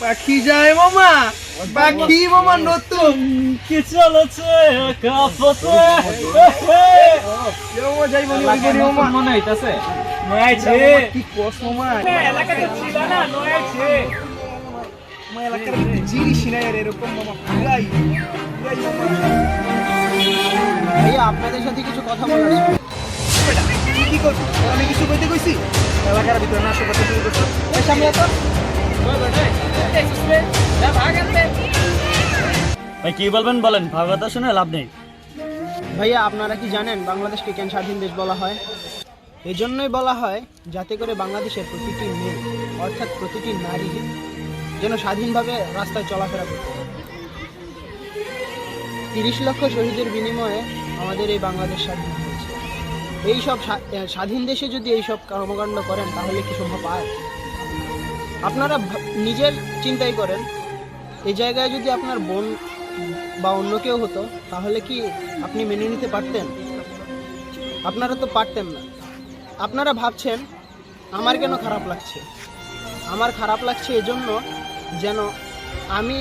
পাখি যায় মামা, পাখি মামা নতুন। কি চলেছে কাপতে মামা যাই কি না জিনিস এরকম আপনাদের সাথে কিছু কথা বলার। কি আমি কিছু কইতে কইছি? এলাকার ভিতরে না সামনে তো ভাই, কি বলবেন বলেন? ভাগবত শুনে লাভ নেই। ভাইয়া, আপনারা কি জানেন বাংলাদেশকে কেন স্বাধীন দেশ বলা হয়? এই জন্যই বলা হয় যাতে করে বাংলাদেশের প্রতিটি মেয়ে, অর্থাৎ প্রতিটি নারী, যেন স্বাধীনভাবে রাস্তায় চলাফেরা করতে তিরিশ লক্ষ শহীদের বিনিময়ে আমাদের এই বাংলাদেশ স্বাধীন হয়েছে। এই সব স্বাধীন দেশে যদি এই সব কর্মকাণ্ড করেন, তাহলে কি শোভা পায় আপনারা নিজের চিন্তাই করেন। এই জায়গায় যদি আপনার বোন বা অন্য কেউ হতো, তাহলে কি আপনি মেনে নিতে পারতেন? আপনারা তো পারতেন না। আপনারা ভাবছেন, আমার কেন খারাপ লাগছে? আমার খারাপ লাগছে এজন্য যেন আমি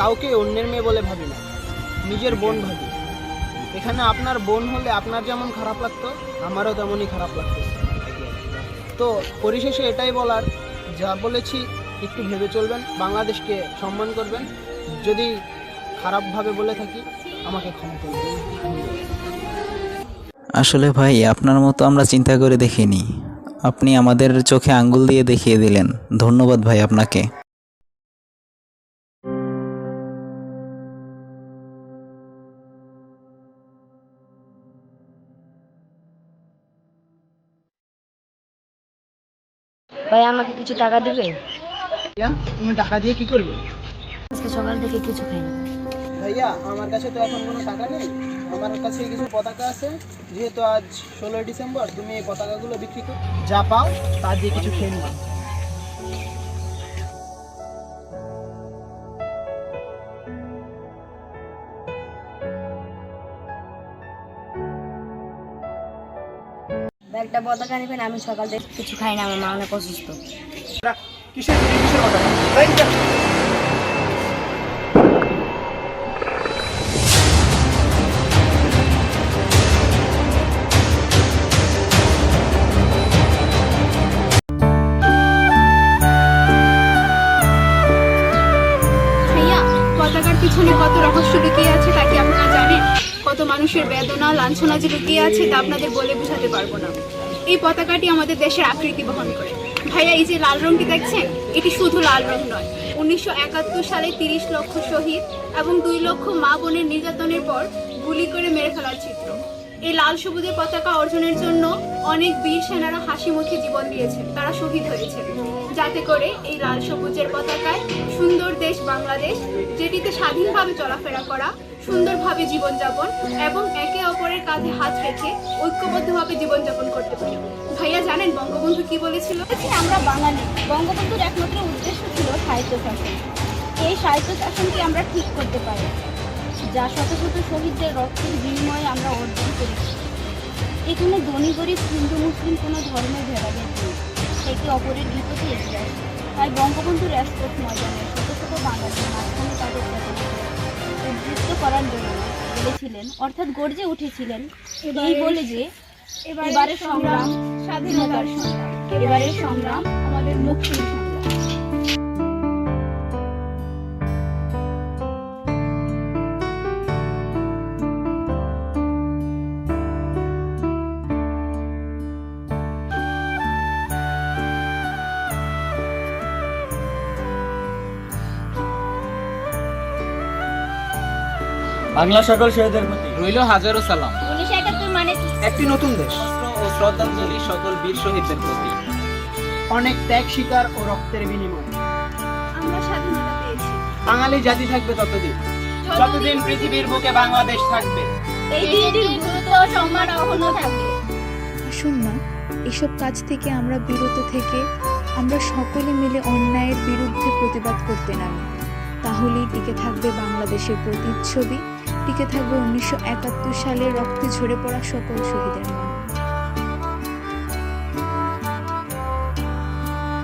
কাউকে অন্যের মেয়ে বলে ভাবি না, নিজের বোন ভাবি। এখানে আপনার বোন হলে আপনার যেমন খারাপ লাগতো, আমারও তেমনই খারাপ লাগতো। তো পরিশেষে এটাই বলার যা বলেছি, একটু ভেবে চলবেন, বাংলাদেশকে সম্মান করবেন। যদি খারাপভাবে বলে থাকি, আমাকে ক্ষমা করবেন আসলে ভাই, আপনার মতো আমরা চিন্তা করে দেখিনি। আপনি আমাদের চোখে আঙ্গুল দিয়ে দেখিয়ে দিলেন। ধন্যবাদ ভাই আপনাকে। ভাই আমাকে কিছু টাকা দিবে? তুমি টাকা দিয়ে কি করবে? আজকে সকাল থেকে কিছু খাই না। ভাইয়া আমার কাছে তো এখন কোনো টাকা নেই। আমার কাছে কিছু পতাকা আছে। যেহেতু আজ ষোলোই ডিসেম্বর তুমি এই পতাকাগুলো বিক্রি করো। যা পাও তা দিয়ে কিছু খেয়ে নিও। একটা পতাকা নেবেন আমি সকাল থেকে কিছু খাই না আমার মা অনেক অসুস্থ। কিসের কিসের কথা? তাই যা। ভাইয়া পতাকার পিছনে কত রহস্য লুকিয়ে আছে তা কি আপনারা জানেন? কত মানুষের বেদনা, লাঞ্ছনা যে লুকিয়ে আছে তা আপনাদের বলে বোঝাতে পারব না। এই পতাকাটি আমাদের দেশের আকৃতি বহন করে। ভাইয়া, এই যে লাল রঙটি দেখছেন? এটি শুধু লাল রং নয়। উনিশশো সালে তিরিশ লক্ষ শহীদ এবং দুই লক্ষ মা বোনের নির্যাতনের পর গুলি করে মেরে ফেলার চিত্র। এই লাল সবুজের পতাকা অর্জনের জন্য অনেক বীর সেনারা হাসি মুখে জীবন দিয়েছেন। তারা শহীদ হয়েছেন। যাতে করে এই লাল সবুজের পতাকায় সুন্দর দেশ বাংলাদেশ, যেটিতে স্বাধীনভাবে চলাফেরা করা, সুন্দরভাবে জীবনযাপন এবং একে অপরের কাঁধে হাত রেখে ঐক্যবদ্ধভাবে জীবনযাপন করতে পারি। ভাইয়া, জানেন বঙ্গবন্ধু কি বলেছিল? আমরা বাঙালি। বঙ্গবন্ধুর একমাত্র উদ্দেশ্য ছিল সাহিত্য শাসন। এই সাহিত্য শাসনকে আমরা ঠিক করতে পারি। যা শত শত শহীদদের রক্তের বিনিময়ে আমরা অর্জন করেছি। এখানে ধনী গরিব হিন্দু মুসলিম কোনো ধর্মের ভেদাভেদ নেই। একে অপরের বিপদে এগিয়ে আসে। তাই বঙ্গবন্ধুর রাজপথ ময়দানে শত শত বাঙালির মাঝখানে তাদের উদ্বুদ্ধ করার জন্য বলেছিলেন অর্থাৎ গর্জে উঠেছিলেন এই বলে যে এবারের সংগ্রাম স্বাধীনতার সংগ্রাম এবারের সংগ্রাম আমাদের মুক্তির বাংলা সকল শহীদের প্রতি। রইল হাজারো সালাম। উনিশশো একাত্তর মানে কি? একটি নতুন দেশ। ও শ্রদ্ধাঞ্জলি সকল বীর শহীদদের প্রতি। অনেক ত্যাগ শিকার ও রক্তের বিনিময়। আমরা স্বাধীনতা পেয়েছি। বাঙালি জাতি থাকবে ততদিন। যতদিন পৃথিবীর বুকে বাংলাদেশ থাকবে। এই দিনটির গুরুত্ব ও সম্মান অক্ষুণ্ণ থাকবে। আসুন না এসব কাজ থেকে আমরা বিরত থেকে আমরা সকলে মিলে অন্যায়ের বিরুদ্ধে প্রতিবাদ করতে নামি। তাহলেই টিকে থাকবে বাংলাদেশের প্রতিচ্ছবি। টিকে থাকবে উনিশশো একাত্তর সালে রক্তে ঝরে পড়া সকল শহীদের মন।